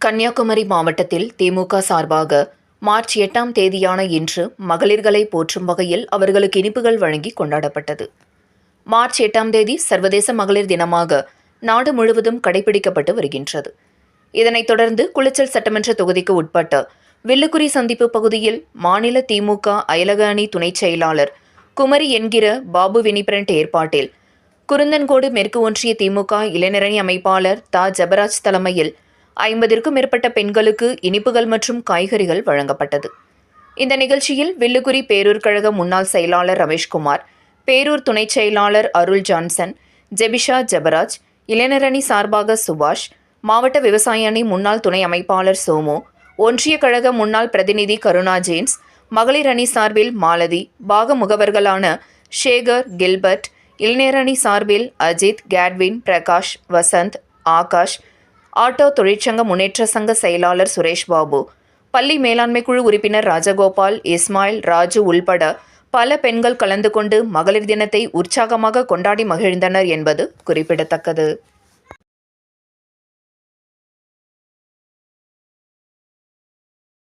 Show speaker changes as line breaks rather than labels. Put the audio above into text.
கன்னியாகுமரி மாவட்டத்தில் திமுக சார்பாக மார்ச் எட்டாம் தேதியான இன்று மகளிர்களை போற்றும் வகையில் அவர்களுக்கு இனிப்புகள் வழங்கி கொண்டாடப்பட்டது. மார்ச் எட்டாம் தேதி சர்வதேச மகளிர் தினமாக நாடு முழுவதும் கடைபிடிக்கப்பட்டு வருகின்றது. இதனைத் தொடர்ந்து குளிச்சல் சட்டமன்ற தொகுதிக்கு உட்பட்ட வில்லுக்குரி சந்திப்பு பகுதியில் மாநில திமுக அயலக அணி துணைச் செயலாளர் குமரி என்கிற பாபு வினிபிரண்ட் ஏற்பாட்டில் குருந்தன்கோடு மேற்கு ஒன்றிய திமுக இளைஞரணி அமைப்பாளர் தா. ஜபராஜ் தலைமையில் ஐம்பதிற்கும் மேற்பட்ட பெண்களுக்கு இனிப்புகள் மற்றும் காய்கறிகள் வழங்கப்பட்டது. இந்த நிகழ்ச்சியில் வில்லுகுரி பேரூர் கழக முன்னாள் செயலாளர் ரமேஷ்குமார் பேரூர் துணைச் செயலாளர் அருள் ஜான்சன் ஜெபிஷா ஜபராஜ் இளைஞரணி சார்பாக சுபாஷ் மாவட்ட விவசாய அணி முன்னாள் துணை அமைப்பாளர் சோமு ஒன்றிய கழக முன்னாள் பிரதிநிதி கருணா ஜேம்ஸ் மகளிர் அணி சார்பில் மாலதி பாக முகவர்களான ஷேகர் கில்பர்ட் இளைஞரணி சார்பில் அஜித் கேட்வின் பிரகாஷ் வசந்த் ஆகாஷ் ஆட்டோ தொழிற்சங்க முன்னேற்ற சங்க செயலாளர் சுரேஷ் பாபு பள்ளி மேலாண்மை குழு உறுப்பினர் ராஜகோபால் இஸ்மாயில் ராஜு உள்பட பல பெண்கள் கலந்து கொண்டு மகளிர் தினத்தை உற்சாகமாக கொண்டாடி மகிழ்ந்தனர் என்பது குறிப்பிடத்தக்கது.